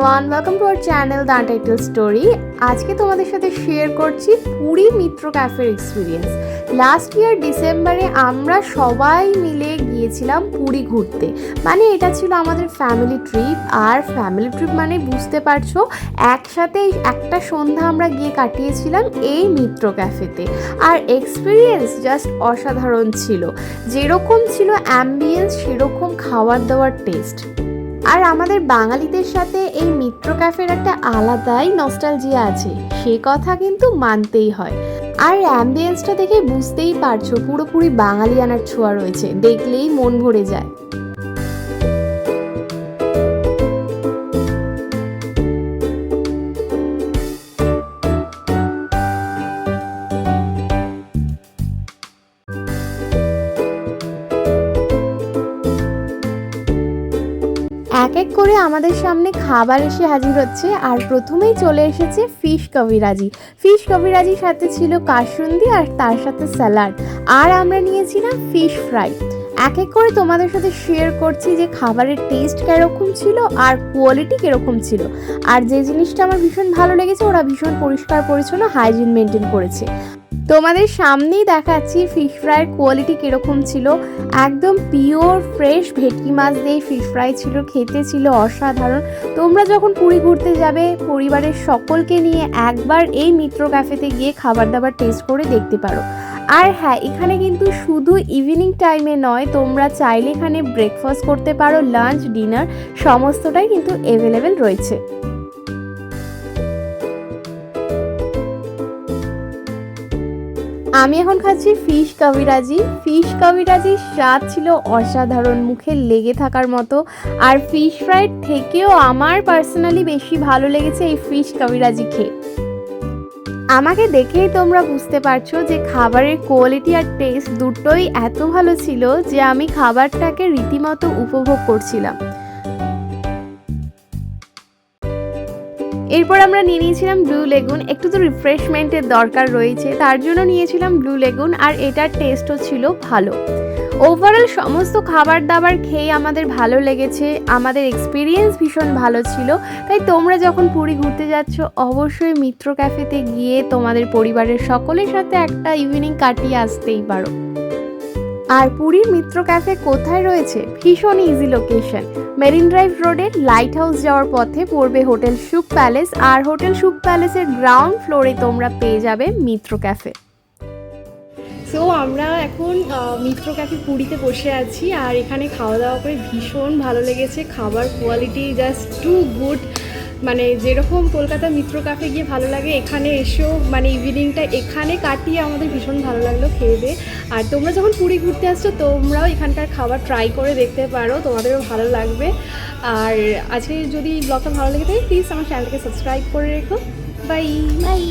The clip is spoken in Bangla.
Everyone welcome to our channel the title story আজকে তোমাদের সাথে শেয়ার করছি পুরী মিত্র ক্যাফের এক্সপিরিয়েন্স লাস্ট ইয়ার ডিসেম্বরে আমরা সবাই মিলে গিয়েছিলাম পুরী ঘুরতে। মানে এটা ছিল আমাদের ফ্যামিলি ট্রিপ আর ফ্যামিলি ট্রিপ মানে বুঝতে পারছ, একসাথে একটা সন্ধ্যা আমরা গিয়ে কাটিয়েছিলাম এই মিত্র ক্যাফেতে আর এক্সপিরিয়েন্স জাস্ট অসাধারণ ছিল। যেরকম ছিল অ্যাম্বিয়েন্স সেরকম খাবার দাবার টেস্ট আর আমাদের বাঙালিদের সাথে এই মিত্র ক্যাফের একটা আলাদাই নস্টালজিয়া আছে। সে কথা কিন্তু মানতেই হয়। আর অ্যাম্বিয়েন্সটা দেখে বুঝতেই পারছ, পুরোপুরি বাঙালিয়ানার ছোঁয়া রয়েছে। দেখলেই মন ভরে যায়। এক এক করে আমাদের সামনে খাবার এসে হাজির হচ্ছে। আর প্রথমেই চলে এসেছে ফিশ কবিরাজি। ফিশ কবিরাজির সাথে ছিল কাসুন্দি আর তার সাথে স্যালাড আর আমরা নিয়েছিলাম ফিশ ফ্রাই এক এক করে তোমাদের সাথে শেয়ার করছি যে খাবারের টেস্ট কীরকম ছিল আর কোয়ালিটি কীরকম ছিল। আর যে জিনিসটা আমার ভীষণ ভালো লেগেছে, ওরা ভীষণ পরিষ্কার পরিচ্ছন্ন হাইজিন মেনটেন করেছে। তোমাদের সামনেই দেখাচ্ছি ফিশ ফ্রাইয়ের কোয়ালিটি কীরকম ছিল। একদম পিওর ফ্রেশ ভেটকি মাছ দিয়ে ফিশ ফ্রাই ছিল, খেতে ছিল অসাধারণ। তোমরা যখন পুরী ঘুরতে যাবে, পরিবারের সকলকে নিয়ে একবার এই মিত্র ক্যাফেতে গিয়ে খাবার দাবার টেস্ট করে দেখতে পারো। আর হ্যাঁ এখানে কিন্তু শুধু ইভিনিং টাইমে নয়, তোমরা চাইলে এখানে ব্রেকফাস্ট করতে পারো লাঞ্চ ডিনার সমস্তটাই কিন্তু অ্যাভেলেবেল রয়েছে। আমি এখন খাচ্ছি ফিশ কবিরাজি। ফিশ কবিরাজির স্বাদ ছিল অসাধারণ, মুখে লেগে থাকার মতো। আর ফিশ ফ্রাইড থেকেও আমার পার্সোনালি বেশি ভালো লেগেছে এই ফিশ কবিরাজি খেয়ে। আমাকে দেখেই তোমরা বুঝতে পারছ যে খাবারের কোয়ালিটি আর টেস্ট দুটোই এত ভালো ছিল যে আমি খাবারটাকে রীতিমতো উপভোগ করছিলাম। এরপর আমরা নিয়ে নিয়েছিলাম ব্লু লেগুন একটু তো রিফ্রেশমেন্টের দরকার রয়েছে, তার জন্য নিয়েছিলাম ব্লু লেগুন আর এটার টেস্টও ছিল ভালো। ওভারঅল সমস্ত খাবার দাবার খেয়ে আমাদের ভালো লেগেছে, আমাদের এক্সপিরিয়েন্স ভীষণ ভালো ছিল। তাই তোমরা যখন পুরী ঘুরতে যাচ্ছ, অবশ্যই মিত্র ক্যাফেতে গিয়ে তোমাদের পরিবারের সকলের সাথে একটা ইভিনিং কাটিয়ে আসতেই পারো। আর পুরীর মিত্র ক্যাফে কোথায় রয়েছে? ভীষণ ইজি লোকেশন মেরিন ড্রাইভ রোডে লাইট হাউস যাওয়ার পথে পড়বে হোটেল সুখ প্যালেস আর হোটেল সুখ প্যালেসের গ্রাউন্ড ফ্লোরে তোমরা পেয়ে যাবে মিত্র ক্যাফে। সো আমরা এখন মিত্র ক্যাফে পুরীতে বসে আছি আর এখানে খাওয়া দাওয়া করে ভীষণ ভালো লেগেছে। খাবার কোয়ালিটি জাস্ট টু গুড মানে যেরকম কলকাতা মিত্র কাফে গিয়ে ভালো লাগে, এখানে এসেও মানে ইভিনিংটা এখানে কাটিয়ে আমাদের ভীষণ ভালো লাগল খেয়ে দিয়ে। আর তোমরা যখন পুরী ঘুরতে আসছো, তোমরাও এখানকার খাবার ট্রাই করে দেখতে পারো, তোমাদেরও ভালো লাগবে। আর আজকে যদি ব্লগটা ভালো লেগে থাকে প্লিজ আমার চ্যানেলটাকে সাবস্ক্রাইব করে রেখো। Bye bye